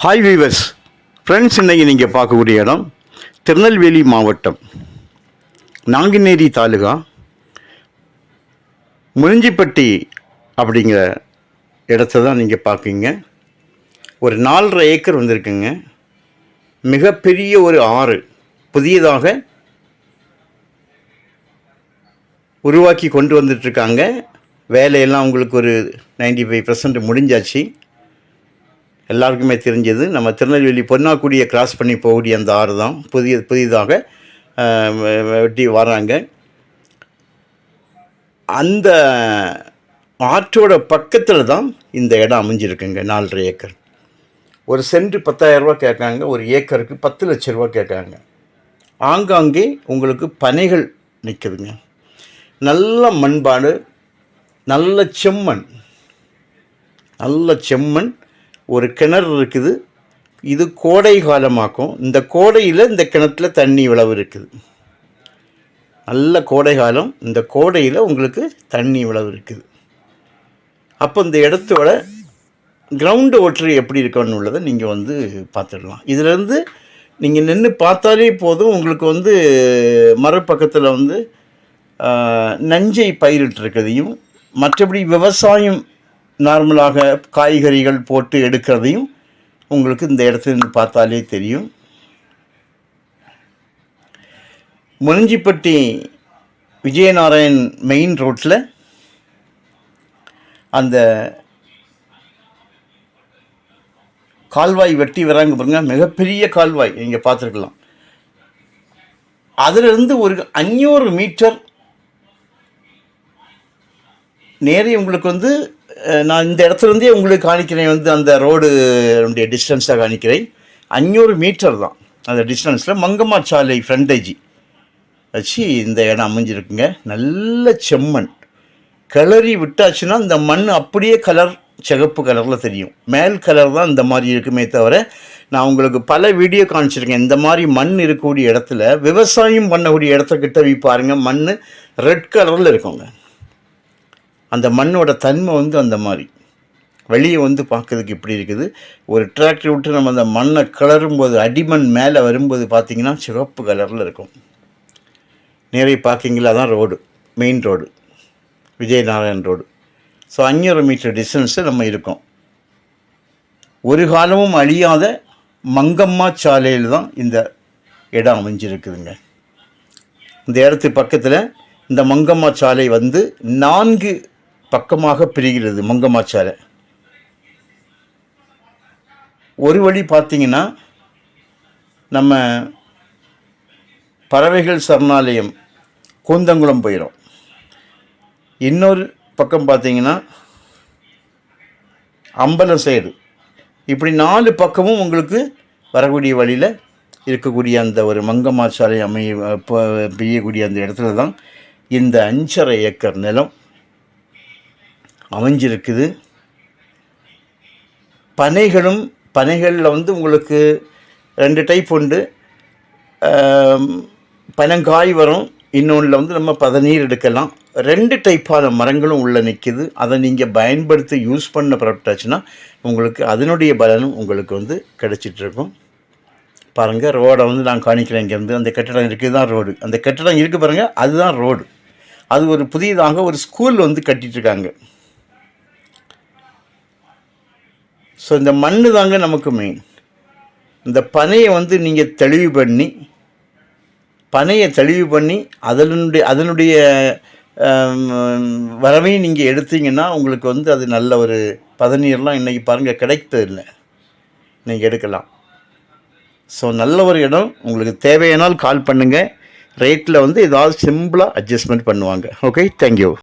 Hi viewers friends இன்றைக்கி நீங்கள் பார்க்கக்கூடிய இடம் திருநெல்வேலி மாவட்டம் நாங்குநேரி தாலுகா முழிஞ்சிப்பட்டி அப்படிங்கிற இடத்த தான் நீங்கள் பார்க்குங்க ஒரு நாலரை ஏக்கர் வந்திருக்குங்க. மிகப்பெரிய ஒரு ஆறு புதியதாக உருவாக்கி கொண்டு வந்துட்டுருக்காங்க வேலையெல்லாம் உங்களுக்கு ஒரு 95% ஃபைவ் பர்சன்ட் முடிஞ்சாச்சு. எல்லாருக்குமே தெரிஞ்சது. நம்ம திருநெல்வேலி பொன்னாக்குடியை கிராஸ் பண்ணி போகக்கூடிய அந்த ஆறு தான். புதிய புதிதாக வெட்டி வராங்க அந்த ஆற்றோட பக்கத்தில் தான் இந்த இடம் அமைஞ்சிருக்குங்க நாலரை ஏக்கர். ஒரு சென்ட் பத்தாயிரரூபா கேட்காங்க ஒரு ஏக்கருக்கு பத்து லட்ச ரூபா கேட்காங்க. ஆங்காங்கே உங்களுக்கு பனைகள் நிற்குதுங்க நல்ல மண்பாடு நல்ல செம்மண். நல்ல செம்மண். ஒரு கிணறு இருக்குது. இது கோடை காலமாக்கும். இந்த கோடையில் இந்த கிணத்துல தண்ணி விளவு இருக்குது. நல்ல கோடை காலம். இந்த கோடையில் உங்களுக்கு தண்ணி விளவு இருக்குது. அப்போ இந்த இடத்தோட கிரவுண்டு ஒற்று எப்படி இருக்கணும் உள்ளதை நீங்கள் வந்து பார்த்துடலாம். இதிலேருந்து நீங்கள் நின்று பார்த்தாலே போதும். உங்களுக்கு வந்து மறுபக்கத்தில் வந்து நஞ்சை பயிரிட்டு இருக்கிறதையும் மற்றபடி விவசாயம் நார்மலாக காய்கறிகள் போட்டு எடுக்கிறதையும் உங்களுக்கு இந்த இடத்துல இருந்து பார்த்தாலே தெரியும். முனிஞ்சிப்பட்டி விஜயநாராயண் மெயின் ரோட்டில் அந்த கால்வாய் வெட்டி வராங்க பாருங்க மிகப்பெரிய கால்வாய் நீங்கள் பார்த்துருக்கலாம். அதிலிருந்து ஒரு அஞ்சூறு மீட்டர் நேரே உங்களுக்கு வந்து நான் இந்த இடத்துல இருந்தே உங்களுக்கு காணிக்கிறேன். வந்து அந்த ரோடு டிஸ்டன்ஸாக காணிக்கிறேன். அஞ்சூறு மீட்டர் தான் அந்த டிஸ்டன்ஸில் மங்கம்மா சாலை ஃப்ரண்டேஜி வச்சு இந்த இடம் அமைஞ்சிருக்குங்க. நல்ல செம்மண். கிளறி விட்டாச்சுன்னா இந்த மண் அப்படியே கலர் சிகப்பு கலரில் தெரியும். மேல் கலர் தான் இந்த மாதிரி இருக்குமே தவிர நான் உங்களுக்கு பல வீடியோ காமிச்சிருக்கேன். இந்த மாதிரி மண் இருக்கக்கூடிய இடத்துல விவசாயம் பண்ணக்கூடிய இடத்துக்கிட்ட போய் பாருங்கள் மண் ரெட் கலரில் இருக்குங்க. அந்த மண்ணோட தன்மை வந்து அந்த மாதிரி. வெளியே வந்து பார்க்கறதுக்கு இப்படி இருக்குது. ஒரு டிராக்டர் விட்டு நம்ம அந்த மண்ணை கிளறும்போது அடிமண் மேலே வரும்போது பார்த்திங்கன்னா சிவப்பு கலரில் இருக்கும். நேரே பார்க்கிங்களா தான் road main road Vijayanarayan road so அஞ்சூறு மீட்டர் டிஸ்டன்ஸில் நம்ம இருக்கோம். ஒரு காலமும் அழியாத மங்கம்மா சாலையில் தான் இந்த இடம் அமைஞ்சிருக்குதுங்க. இந்த இடத்து பக்கத்தில் இந்த மங்கம்மா சாலை வந்து நான்கு பக்கமாக பிரிகிறது மங்கமாச்சாலை ஒரு வழி பார்த்தீங்கன்னா நம்ம பறவைகள் சரணாலயம் கூந்தங்குளம் போயிடும் இன்னொரு பக்கம் பார்த்தீங்கன்னா அம்பலம் சைடு. இப்படி நாலு பக்கமும் உங்களுக்கு வரக்கூடிய வழியில் இருக்கக்கூடிய அந்த ஒரு மங்கம்மா சாலை அமைய பெய்யக்கூடிய அந்த இடத்துல தான் இந்த அஞ்சரை ஏக்கர் நிலம் அமைஞ்சிருக்குது. பனைகளும் பனைகளில் வந்து உங்களுக்கு ரெண்டு டைப் உண்டு. பனங்காய் வரும். இன்னொன்றில் வந்து நம்ம பதநீர் எடுக்கலாம். ரெண்டு டைப்பான மரங்களும் உள்ளே நிற்கிது அதை நீங்கள் பயன்படுத்தி யூஸ் பண்ண புறப்பட்டாச்சுன்னா உங்களுக்கு அதனுடைய பலனும் உங்களுக்கு வந்து கிடச்சிட்ருக்கும் பாருங்கள் ரோடை வந்து நான் காணிக்கிறேன் இங்கேருந்து. அந்த கட்டடம் இருக்குது தான் ரோடு. அந்த கட்டடம் இருக்குது பாருங்கள் அதுதான் ரோடு. அது ஒரு புதியதாக ஒரு ஸ்கூல் வந்து கட்டிகிட்ருக்காங்க ஸோ இந்த மண்ணு தாங்க நமக்கு மெயின் இந்த பனையை வந்து நீங்கள் தெளிவு பண்ணி பனையை தெளிவு பண்ணி அதனுடைய அதனுடைய வரவையும் நீங்கள் எடுத்தீங்கன்னா உங்களுக்கு வந்து அது நல்ல ஒரு பதநீர்லாம் இன்றைக்கி பாருங்கள் கிடைக்கிறது இல்லை நீங்கள் எடுக்கலாம். ஸோ நல்ல ஒரு இடம். உங்களுக்கு தேவையானால் கால் பண்ணுங்கள் ரேட்டில் வந்து ஏதாவது சிம்பிளாக அட்ஜஸ்ட்மெண்ட் பண்ணுவாங்க. Okay thank you